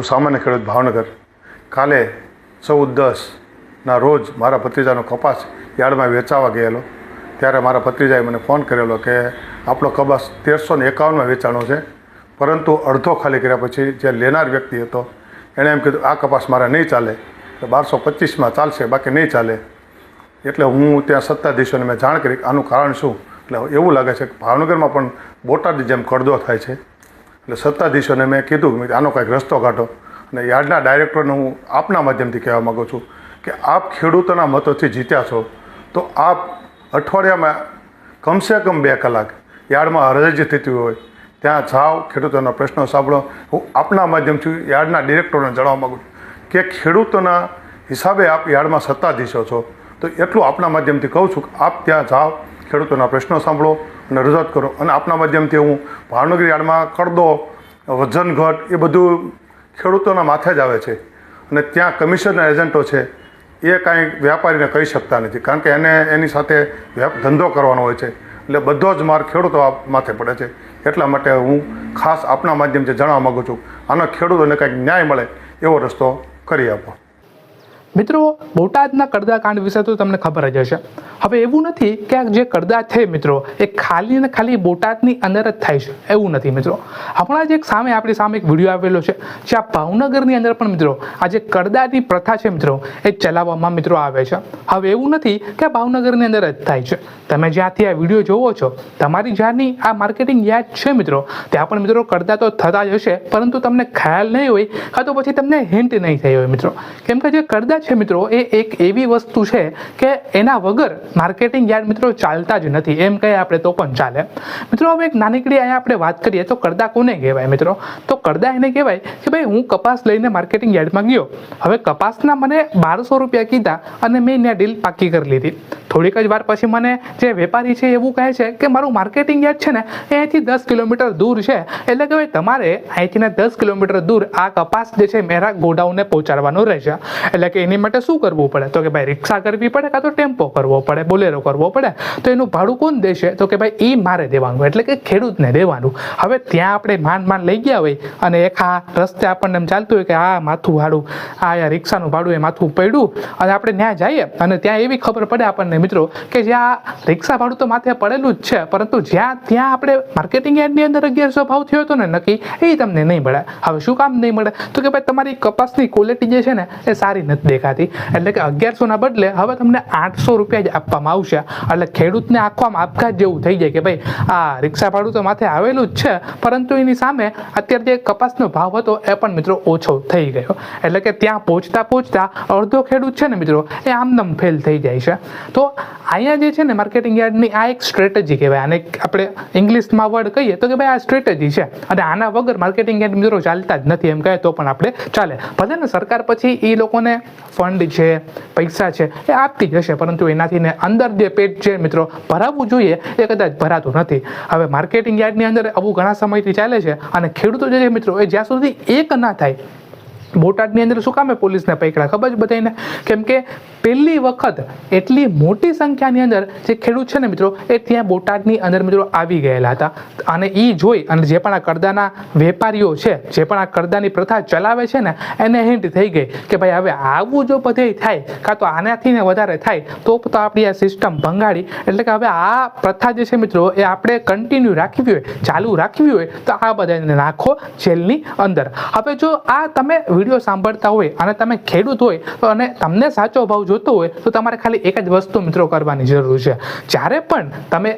હું સામાન્ય ખેડૂત ભાવનગર. કાલે ચૌદ દસના રોજ મારા ભત્રીજાનો કપાસ યાર્ડમાં વેચાવા ગયેલો. ત્યારે મારા ભત્રીજાએ મને ફોન કરેલો કે આપણો કપાસ તેરસો ને એકાવનમાં વેચાણો છે. પરંતુ અડધો ખાલી કર્યા પછી જે લેનાર વ્યક્તિ હતો, એણે એમ કીધું, આ કપાસ મારા નહીં ચાલે. બારસો પચીસમાં ચાલશે, બાકી નહીં ચાલે. એટલે હું ત્યાં સત્તાધીશોને મેં જાણ કરી આનું કારણ શું? એટલે એવું લાગે છે કે ભાવનગરમાં પણ બોટાદની જેમ કડદો થાય છે. એટલે સત્તાધીશોને મેં કીધું કે આનો કાંઈક રસ્તો કાઢો. અને યાર્ડના ડાયરેક્ટરને હું આપના માધ્યમથી કહેવા માગું છું કે આપ ખેડૂતોના મતોથી જીત્યા છો, તો આપ અઠવાડિયામાં કમસે કમ બે કલાક યાર્ડમાં હરજી થતી હોય. ત્યાં જાઓ, ખેડૂતોના પ્રશ્નો સાંભળો. હું આપના માધ્યમથી યાર્ડના ડિરેક્ટરોને જણાવવા માગું છું કે ખેડૂતોના હિસાબે આપ યાર્ડમાં સત્તાધીશો છો. તો એટલું આપના માધ્યમથી કહું છું કે આપ ત્યાં જાઓ, ખેડૂતોના પ્રશ્નો સાંભળો. અને રજૂઆત કરો. અને આપના માધ્યમથી હું ભાવનગર યાર્ડમાં કડદો, વજન ઘટ એ બધું ખેડૂતોના માથે જ આવે છે. અને ત્યાં કમિશનના એજન્ટો છે, એ કાંઈ વ્યાપારીને કહી શકતા નથી. કારણ કે એને, એની સાથે ધંધો કરવાનો હોય છે. એટલે બધો જ માર ખેડૂતો માથે પડે છે. એટલા માટે હું ખાસ આપના માધ્યમથી જણાવવા માગું છું, આનો ખેડૂતોને કંઈક ન્યાય મળે એવો રસ્તો કરી આપો. મિત્રો, બોટાદના કરદા કાંડ વિશે તો તમને ખબર જ હશે. હવે એવું નથી કે આ જે કરદા છે મિત્રો, એ ખાલી ને ખાલી બોટાદની અંદર જ થાય છે. એવું નથી મિત્રો. હમણાં જ એક સામે આપણી સામે એક વીડિયો આવેલો છે, જ્યાં ભાવનગરની અંદર પણ મિત્રો, આ જે કરદાની પ્રથા છે મિત્રો, એ ચલાવવામાં મિત્રો આવે છે. હવે એવું નથી કે ભાવનગરની અંદર જ થાય છે. તમે જ્યાંથી આ વીડિયો જોવો છો, તમારી જ્યાંની આ માર્કેટિંગ યાદ છે મિત્રો, ત્યાં પણ મિત્રો કરદા તો થતા જ હશે, પરંતુ તમને ખ્યાલ નહીં હોય કાં તો પછી તમને હિન્ટ નહીં થઈ હોય મિત્રો. કેમ કે જે કડદા છે મિત્રો, એ એક એવી વસ્તુ છે કે એના વગર માર્કેટિંગ યાર્ડ મિત્રો ચાલતા જ નથી. એમ કહે આપણે તો પણ ચાલે. મિત્રો, હવે એક નાનકડી અહીંયા આપણે વાત કરીએ તો કરદા કોને કહેવાય મિત્રો? તો કરદા એને કહેવાય કે ભાઈ, હું કપાસ લઈને માર્કેટિંગ યાર્ડમાં ગયો. હવે કપાસના મને બારસો રૂપિયા કીધા અને મેં ત્યાં ડીલ પાકી કરી લીધી. થોડીક જ વાર પછી મને જે વેપારી છે એવું કહે છે કે મારું માર્કેટિંગ યાર્ડ છે ને, એ અહીંથી દસ કિલોમીટર દૂર છે. એટલે કે ભાઈ તમારે અહીંથી ને દસ કિલોમીટર દૂર આ કપાસ જે છે મેરા ગોડાઉનને પહોંચાડવાનું રહેશે. એટલે કે એની માટે શું કરવું પડે? તો કે ભાઈ રિક્ષા કરવી પડે કાં તો ટેમ્પો કરવો પડે, બોલેરો કરવો પડે? તો એનું ભાડું કોણ દેશે? તો કે ભાઈ એ મારે દેવાનું, એટલે કે ખેડૂતને દેવાનું. હવે ત્યાં આપણે માંડ માંડ લઈ ગયા હોય અને એક આ રસ્તે આપણને એમ ચાલતું હોય કે આ માથું ભાડું આ રિક્ષાનું ભાડું એ માથું પડ્યું, અને આપણે ત્યાં જઈએ અને ત્યાં એવી ખબર પડે આપણને મિત્રો કે જ્યાં રિક્ષા ભાડું તો માથે પડેલું જ છે, પરંતુ જ્યાં ત્યાં આપણે માર્કેટિંગ યાર્ડની અંદર અગિયારસો ભાવ થયો હતો ને નક્કી, એ તમને નહીં મળે. હવે શું કામ નહીં મળે? તો કે ભાઈ તમારી કપાસની ક્વોલિટી જે છે ને, એ સારી નથી દેખાતી. એટલે કે અગિયારસોના બદલે હવે તમને આઠસો રૂપિયા જ આપવામાં આવશે. એટલે ખેડૂતને આખો આમ આપઘાત જેવું થઈ જાય કે ભાઈ, આ રિક્ષા ભાડું તો માથે આવેલું જ છે, પરંતુ એની સામે અત્યારે જે કપાસનો ભાવ હતો, એ પણ મિત્રો ઓછો થઈ ગયો. એટલે કે ત્યાં પહોંચતા પહોંચતા અડધો ખેડૂત છે ને મિત્રો, એ આમદમ ફેલ થઈ જાય છે. તો અહીંયા જે છે ને માર્કેટિંગ યાર્ડની આ એક સ્ટ્રેટેજી કહેવાય. આને આપણે ઇંગ્લિશમાં વર્ડ કહીએ તો કે ભાઈ આ સ્ટ્રેટેજી છે. અને આના વગર માર્કેટિંગ યાર્ડ મિત્રો ચાલતા જ નથી. એમ કહે તો પણ આપણે ચાલે. ભલે ને સરકાર પછી એ લોકોને ફંડ છે, પૈસા છે, એ આપતી જ હશે. પરંતુ એનાથી ને અંદર જે પેટ છે મિત્રો, ભરાવવું જોઈએ, એ કદાચ ભરાતું નથી. હવે માર્કેટિંગ યાર્ડની અંદર આવું ઘણા સમયથી ચાલે છે. અને ખેડૂતો જે છે મિત્રો, એ જ્યાં સુધી એક ના થાય બોટાદની અંદર શું કામે પોલીસને પકડ્યા? ખબર જ બધાને કેમ કે પહેલી વખત એટલી મોટી સંખ્યાની અંદર જે ખેડૂત છે ને મિત્રો, એ ત્યાં બોટાદની અંદર મિત્રો આવી ગયેલા હતા. અને એ જોઈ અને જે પણ આ કરદાના વેપારીઓ છે, જે પણ આ કરદાની પ્રથા ચલાવે છે ને, એને હિન્ટ થઈ ગઈ કે ભાઈ હવે આવું જો બધે થાય, કાં તો આનાથી ને વધારે થાય, તો તો આપણી આ સિસ્ટમ ભંગાડી એટલે કે હવે આ પ્રથા જે છે મિત્રો, એ આપણે કન્ટિન્યુ રાખવી હોય, ચાલુ રાખવી હોય, તો આ બધાને નાખો જેલની અંદર. હવે જો આ તમે વીડિયો સાંભળતા હોય અને તમે ખેડૂત હોય, તો અને તમને સાચો ભાવ જોતો હોય, તો તમારે ખાલી એક જ વસ્તુ મિત્રો કરવાની જરૂર છે. જ્યારે પણ તમે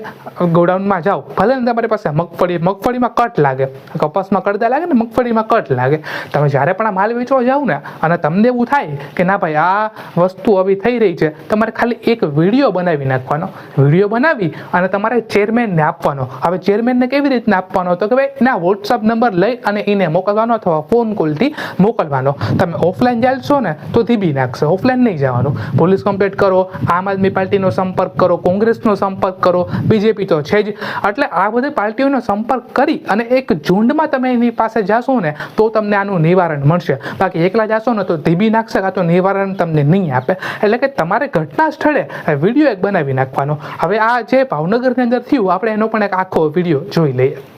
ગોડાઉનમાં જાઓ, ભલે ને તમારી પાસે મગફળી, મગફળીમાં કટ લાગે, કપાસમાં કડદા લાગે ને મગફળીમાં કટ લાગે, તમે જ્યારે પણ આ માલ વેચવા જાઓ ને, અને તમને એવું થાય કે ના ભાઈ, આ વસ્તુ આવી થઈ રહી છે, તમારે ખાલી એક વીડિયો બનાવી નાખવાનો. વીડિયો બનાવી અને તમારે ચેરમેનને આપવાનો. હવે ચેરમેનને કેવી રીતના આપવાનો? તો કે ભાઈ એના વોટ્સઅપ નંબર લઈ અને એને મોકલવાનો અથવા ફોન કોલથી મોકલવાનો. તમે ઓફલાઈન જાલશો ને, તો ધીબી નાખશે. ઓફલાઈન નહીં જવાનું. પોલીસ કમ્પ્લેટ કરો, આમ આદમી પાર્ટીનો સંપર્ક કરો, કોંગ્રેસનો સંપર્ક કરો બીજેપી તો છે જ. એટલે આ બધી પાર્ટીઓનો સંપર્ક કરી અને એક ઝુંડમાં તમે એની પાસે જાશો ને, તો તમને આનું નિવારણ મળશે. બાકી એકલા જાશો ને, તો ધીબી નાખશે, કાં તો નિવારણ તમને નહીં આપે. એટલે કે તમારે ઘટના સ્થળે વીડિયો એક બનાવી નાખવાનો. હવે આ જે ભાવનગરની અંદર થયું, આપણે એનો પણ એક આખો વીડિયો જોઈ લઈએ.